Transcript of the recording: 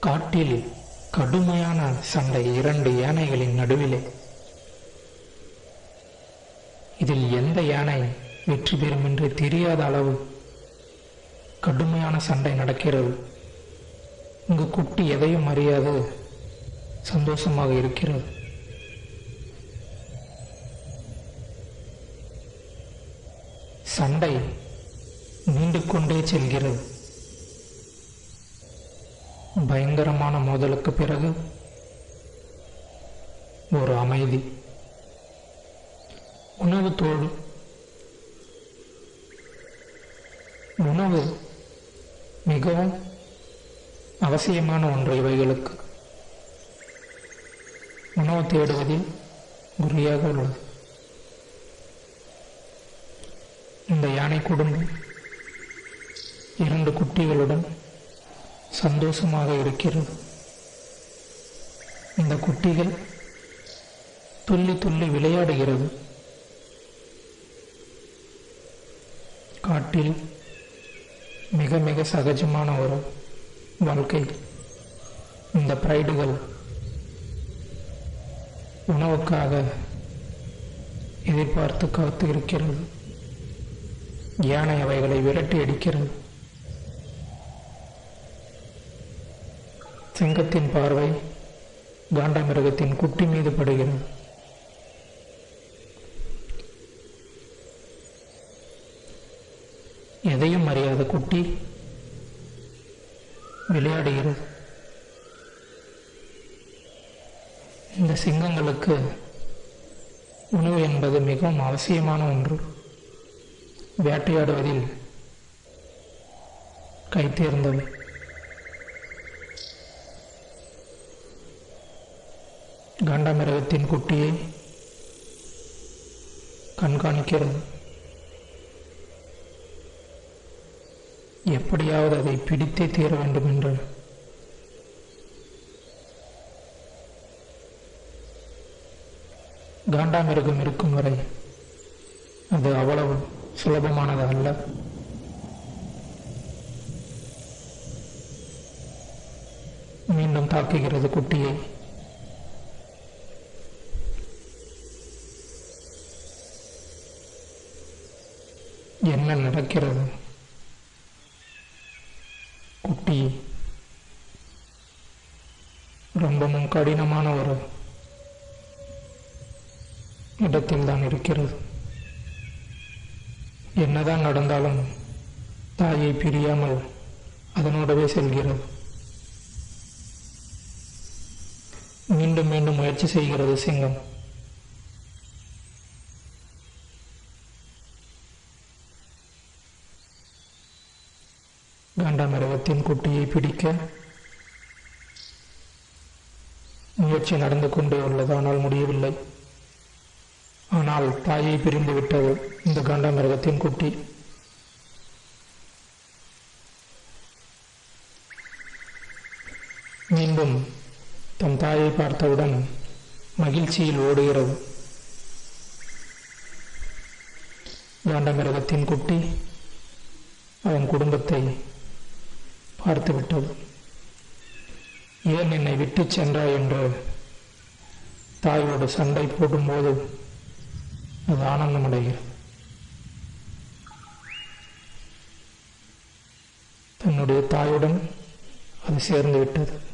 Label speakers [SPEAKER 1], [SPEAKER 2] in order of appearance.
[SPEAKER 1] காட்டில் கடுமையான சண்டை இரண்டு யானைகளின் நடுவிலே. இதில் எந்த யானை வெற்றி பெறும் என்று தெரியாத அளவு கடுமையான சண்டை நடக்கிறது. இங்கு குட்டி எதையும் அறியாது. சந்தோஷமாக இருக்கிறது. சண்டை நீண்டு கொண்டே செல்கிறது. பயங்கரமான மோதலுக்கு பிறகு ஒரு அமைதி. உணவு தோல். உணவு மிகவும் அவசியமான ஒன்று இவைகளுக்கு. உணவு தேடுவதில் குறியாக உள்ளது. இந்த யானை குடும்பம் இரண்டு குட்டிகளுடன் சந்தோஷமாக இருக்கிறது. இந்த குட்டிகள் துள்ளி துள்ளி விளையாடுகிறது. காட்டில் மிக மிக சகஜமான ஒரு வாழ்க்கை. இந்த பிரைடுகள் உணவுக்காக எதிர்பார்த்து காத்து இருக்கிறது. யானை அவைகளை விரட்டி அடிக்கிறது. சிங்கத்தின் பார்வை காண்டாமிருகத்தின் குட்டி மீது படுகிறது. எதையும் அறியாத குட்டி விளையாடுகிறது. இந்த சிங்கங்களுக்கு உணவு என்பது மிகவும் அவசியமான ஒன்று. வேட்டையாடுவதில் கைத்தேர்ந்தவை காண்டாமிரகத்தின் குட்டியை கண்காணிக்கிறது எப்படியாவது அதை பிடித்தே தீர வேண்டும் என்று. காண்டாமிருகம் இருக்கும் வரை அது அவ்வளவு சுலபமானது அல்ல. மீண்டும் தாக்குகிறது குட்டியை. என்ன நடக்கிறது? குட்டி ரொம்பவும் கடினமான ஒரு இடத்தில் தான் இருக்கிறது. என்னதான் நடந்தாலும் தாயை பிரியாமல் அதனோடவே செல்கிறது. மீண்டும் மீண்டும் முயற்சி செய்கிறது சிங்கம். காண்டாமிருகத்தின் குட்டியை பிடிக்க. முயற்சி நடந்து கொண்டே உள்ளது ஆனால் முடியவில்லை. ஆனால் தாயை பிரிந்து விட்டது இந்த காண்டாமிருகத்தின் குட்டி. மீண்டும் தம் தாயை பார்த்தவுடன் மகிழ்ச்சியில் ஓடுகிறது. காண்டமிருகத்தின் குட்டி அவன் குடும்பத்தை பார்த்துவிட்டது ஏன் என்னை விட்டு சென்றாய் என்று தாயோடு சண்டை போடும்போது அது ஆனந்தமடைகிறது. தன்னுடைய தாயுடன் அது சேர்ந்து விட்டது.